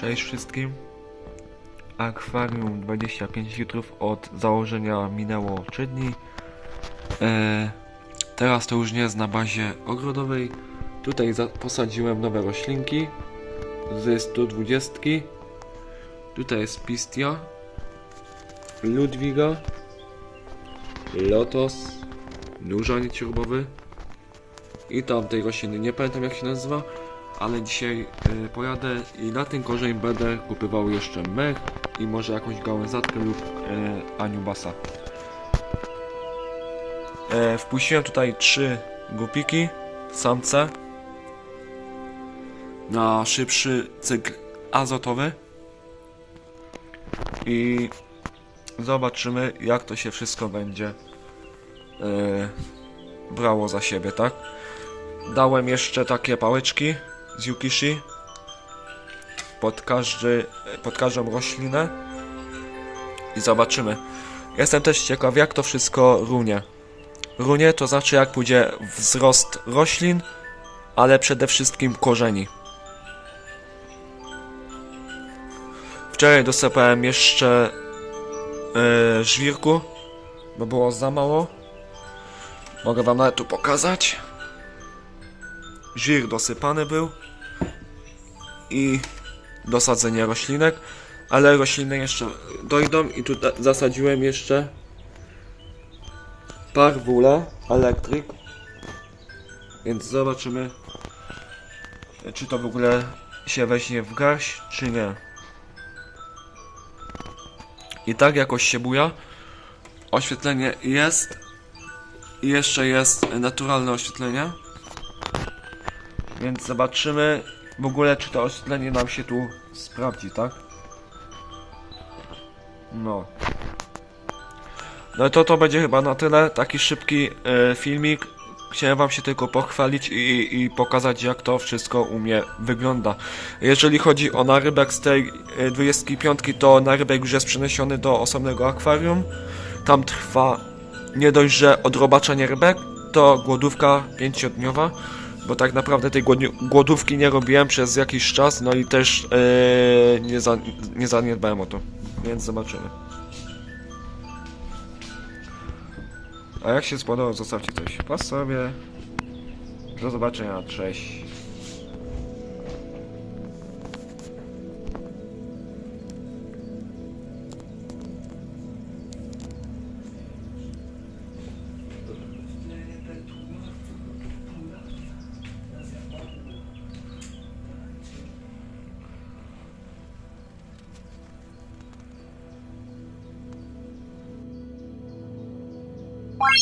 Cześć wszystkim. Akwarium 25 litrów od założenia minęło 3 dni. E, teraz to już nie jest na bazie ogrodowej. Tutaj posadziłem nowe roślinki ze 120. Tutaj jest Pistia, Ludwiga, Lotos, Nóżaniec śrubowy i tamtej rośliny. Nie pamiętam jak się nazywa, ale dzisiaj y, pojadę i na ten korzeń będę kupywał jeszcze mech i może jakąś gałęzatkę lub y, aniubasa. E, wpuściłem tutaj trzy gupiki, samce na szybszy cykl azotowy i zobaczymy jak to się wszystko będzie e, brało za siebie, tak? Dałem jeszcze takie pałeczki z Yukishi pod, każdy, pod każdą roślinę i zobaczymy. Jestem też ciekaw jak to wszystko runie. Runie to znaczy jak pójdzie wzrost roślin, ale przede wszystkim korzeni. Wczoraj dosypałem jeszcze yy, żwirku, bo było za mało. Mogę wam nawet tu pokazać. Żwir dosypany był i dosadzenie roślinek, ale rośliny jeszcze dojdą i tu zasadziłem jeszcze parwula elektryk. Więc zobaczymy czy to w ogóle się weźmie w garść czy nie. I tak jakoś się buja. Oświetlenie jest i jeszcze jest naturalne oświetlenie więc zobaczymy w ogóle czy to oświetlenie nam się tu sprawdzi, tak? No. No to to będzie chyba na tyle. Taki szybki e, filmik. Chciałem wam się tylko pochwalić i, i pokazać jak to wszystko u mnie wygląda. Jeżeli chodzi o narybek z tej e, 25 to narybek już jest przeniesiony do osobnego akwarium. Tam trwa nie dość, że odrobaczenie rybek, to głodówka pięciodniowa, bo tak naprawdę tej głodówki nie robiłem przez jakiś czas, no i też e, nie, za, nie zaniedbałem o to, więc zobaczymy. A jak się spodobał, zostawcie coś po sobie. Do zobaczenia, cześć. Bye.